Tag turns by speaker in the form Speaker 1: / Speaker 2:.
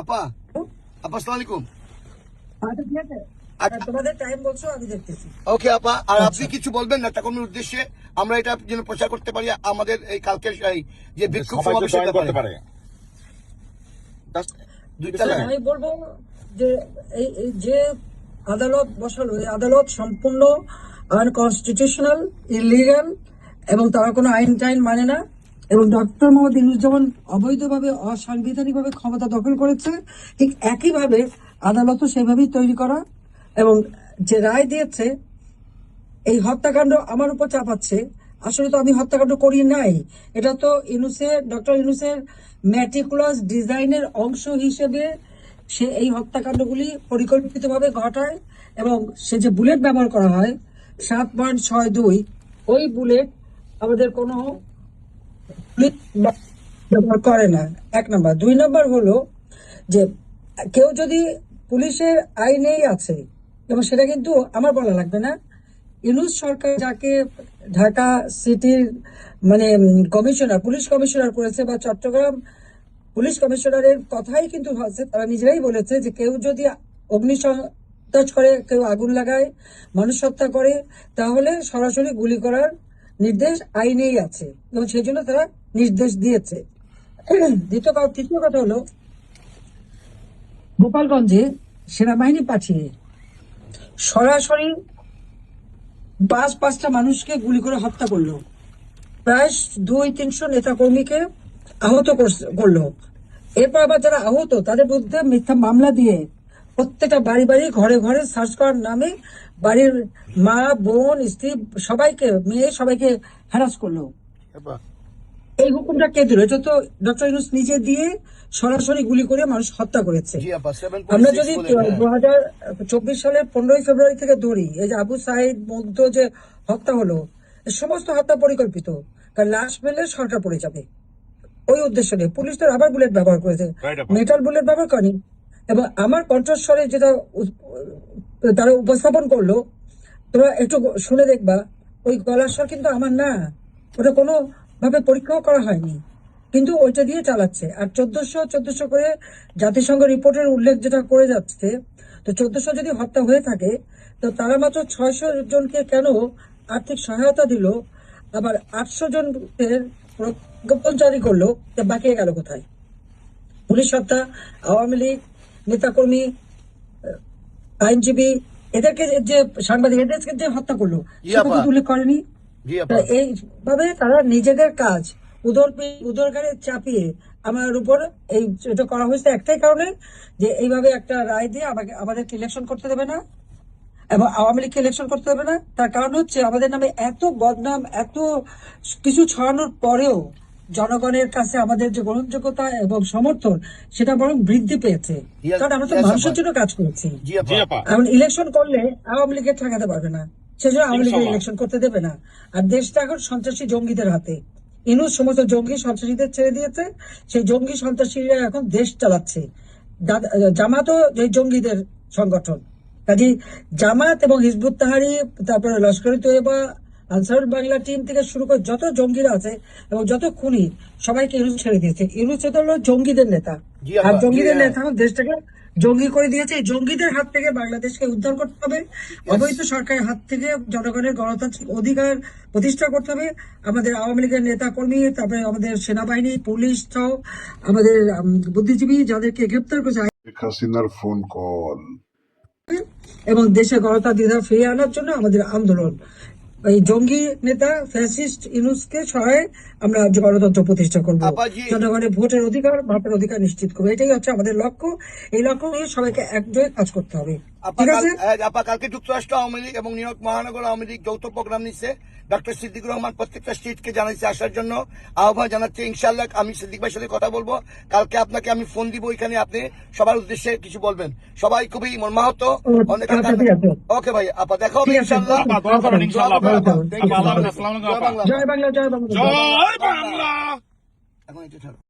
Speaker 1: আপা আপা আসসালামু আলাইকুম
Speaker 2: আচ্ছা, ঠিক আছে।
Speaker 1: আচ্ছা।
Speaker 2: তোমাদের টাইম বলছো আমি দেখতেছি।
Speaker 1: ওকে আপা আর আপনি কিছু বলবেন না কর্মীর উদ্দেশ্যে? আমরা এটা যেন প্রচার করতে পারি আমাদের এই কালকের এই যে বিক্ষোভ
Speaker 3: জয়েন করতে পারে।
Speaker 2: আমি বলব যে এই এই যে আদালত বসালো এই আদালত সম্পূর্ণ আনকনস্টিটিউশনাল ইলিগাল এবং তারা কোনো আইন টাইন মানে না। এবং ডক্টর মোহাম্মদ ইউনুস যেমন অবৈধভাবে, অসাংবিধানিকভাবে ক্ষমতা দখল করেছে, ঠিক একইভাবে আদালতও সেভাবেই তৈরি করা এবং যে রায় দিয়েছে, এই হত্যাকাণ্ড আমার উপর চাপাচ্ছে, আসলে তো আমি হত্যাকাণ্ড করি নাই। এটা তো ইনুসের ডক্টর ইনুসের ম্যাটিকুলাস ডিজাইনের অংশ হিসেবে সে এই হত্যাকাণ্ডগুলি পরিকল্পিতভাবে ঘটায় এবং সে যে বুলেট ব্যবহার করা হয়, সাত পয়েন্ট ছয় দুই, ওই বুলেট আমাদের কোনো ব্যবহার করে না। এক নম্বর। দুই নম্বর হলো যে, কেউ যদি পুলিশের আইনেই আছে, এবং সেটা কিন্তু আমার বলা লাগবে না, ইউনুস সরকার যাকে ঢাকা সিটির মানে কমিশনার, পুলিশ কমিশনার করেছে বা চট্টগ্রাম পুলিশ কমিশনারের কথাই কিন্তু হচ্ছে, তারা নিজেরাই বলেছে যে, কেউ যদি অগ্নিসংযোগ করে, কেউ আগুন লাগায়, মানুষ হত্যা করে, তাহলে সরাসরি গুলি করার নির্দেশ আইনেই আছে এবং সেই জন্য তারা নির্দেশ দিয়েছে। দ্বিতীয় তৃতীয় কথা হলো, গোপালগঞ্জে সেনাবাহিনী পাঠিয়ে সরাসরি পাঁচ, পাঁচটা মানুষকে গুলি করে হত্যা করল। প্রায় দুই, তিনশো নেতাকর্মীকে আহত করল। এরপর আবার যারা আহত, তাদের বিরুদ্ধে মিথ্যা মামলা দিয়ে প্রত্যেকটা বাড়ি বাড়ি ঘরে ঘরে সার্চ করার নামে বাড়ির মা বোন স্ত্রী সবাইকে মেয়ে সবাইকে হ্যারাস করল। এই হুকুমটা কে দিল? এটা তো ডক্টর ইউনুস নিজে দিয়ে সরাসরি গুলি করে মানুষ হত্যা করেছে। আমরা যদি দু হাজার চব্বিশ সালের পনেরোই ফেব্রুয়ারি থেকে ধরি এই যে আবু সাইদ মুগ্ধ যে হত্যা হলো সমস্ত হত্যা পরিকল্পিত কারণ লাশ পেলে সরকার পড়ে যাবে। ওই উদ্দেশ্য নিয়ে। পুলিশ তো রাবার বুলেট ব্যবহার করেছে। মেটাল বুলেট ব্যবহার করেনি। এবং আমার কণ্ঠস্বরে যেটা তারা উপস্থাপন করল, তোমরা একটু শুনে দেখবা, ওই গলার স্বর কিন্তু আমার না, ওটা কোনো ভাবে পরীক্ষাও করা হয়নি। কিন্তু ওইটা দিয়ে চালাচ্ছে। আর চোদ্দশো চোদ্দশো করে জাতিসংঘ রিপোর্টের উল্লেখ যেটা করে যাচ্ছে, তো চোদ্দশো যদি হত্যা হয়ে থাকে, তো তারা মাত্র ছয়শো জনকে কেন আর্থিক সহায়তা দিল? আবার আটশো জনকে প্রজ্ঞাপন জারি করল, তা বাকি গেল কোথায়? পুলিশ হত্যা আওয়ামী লীগ নেতাকর্মী আইনজীবী এদেরকে যে সাংবাদিক এদেরকে যে হত্যা করল সেটা কিন্তু উল্লেখ করেনি। এইভাবে তারা নিজেদের কাজ উদর উদরকারে চাপিয়ে আমার উপর এই এটা করা হয়েছে একটাই কারণে যে এইভাবে একটা রায় দিয়ে আমাকে আমাদেরকে ইলেকশন করতে দেবে না এবং আওয়ামী লীগকে ইলেকশন করতে দেবে না। তার কারণ হচ্ছে আমাদের নামে এত বদনাম এত কিছু ছড়ানোর পরেও জনগণের কাছে আমাদের যে গ্রহণযোগ্যতা এবং সমর্থন সেটা বরং বৃদ্ধি পেয়েছে। কারণ আমরা তো মানুষের জন্য কাজ করেছি। এখন ইলেকশন করলে আওয়ামী লীগের ঠেকাতে পারবে না। সেজন্য আওয়ামী লীগের ইলেকশন করতে দেবে না। আর দেশটা এখন সন্ত্রাসী জঙ্গিদের হাতে। ইনুস সমস্ত জঙ্গি সন্ত্রাসীদের ছেড়ে দিয়েছে। সেই জঙ্গি সন্ত্রাসীরা এখন দেশ চালাচ্ছে। জামাতও এই জঙ্গিদের সংগঠন। কাজে জামাত এবং হিজবুত তাহারি তারপরে লস্করি তৈবা আনসার বাংলা টিম থেকে শুরু করে যত জঙ্গিরা আছে এবং যত খুনি সবাইকে ইউনুস ছেড়ে দিয়েছে। ইউনুস হচ্ছে হলো জঙ্গিদের নেতা। আর জঙ্গিদের
Speaker 1: হ্যাঁ।
Speaker 2: নেতা দেশটাকে জঙ্গি করে দিয়েছে। এই জঙ্গিদের হাত থেকে বাংলাদেশকে উদ্ধার করতে হবে। অবৈধ সরকারের হাত থেকে জনগণের গণতান্ত্রিক অধিকার প্রতিষ্ঠা করতে হবে। আমাদের আওয়ামী লীগের নেতা কর্মী তারপরে আমাদের সেনাবাহিনী পুলিশ সহ আমাদের বুদ্ধিজীবী যাদেরকে গ্রেপ্তার করেছে।
Speaker 4: হাসিনার ফোন কল
Speaker 2: এবং দেশে গণতান্ত্রিকতা ফিরিয়ে আনার জন্য আমাদের আন্দোলন। এই জঙ্গি নেতা ফ্যাসিস্ট ইনুসকে সহায় আমরা গণতন্ত্র প্রতিষ্ঠা করব। জনগণের ভোটের অধিকার ভাবের অধিকার নিশ্চিত করব। এটাই হচ্ছে আমাদের লক্ষ্য। এই লক্ষ্য নিয়ে সবাইকে একজোয়ে কাজ করতে হবে।
Speaker 1: আপা হ্যাঁ, কালকে যুক্তরাষ্ট্র আওয়ামী লীগ এবং নিউ মহানগর আওয়ামী লীগ যৌথ প্রোগ্রাম নিচ্ছে। ডক্টর সিদ্দিকুর রহমান প্রত্যেকটা স্টেটকে জানাইছে আসার জন্য। আহ্বান জানাচ্ছে ইনশাল্লাহ আমি সিদ্দিক ভাইয়ের সাথে কথা বলব। কালকে আপনাকে আমি ফোন দিব ওইখানে আপনি সবার উদ্দেশ্যে কিছু বলবেন। সবাই খুবই মর্মাহত। অনেকে
Speaker 2: আচ্ছা,
Speaker 1: ওকে ভাই আপা দেখা হবে ইনশাল্লাহ জয় বাংলা।
Speaker 2: জয় বাংলা জয় বাংলা।
Speaker 1: এখন এটা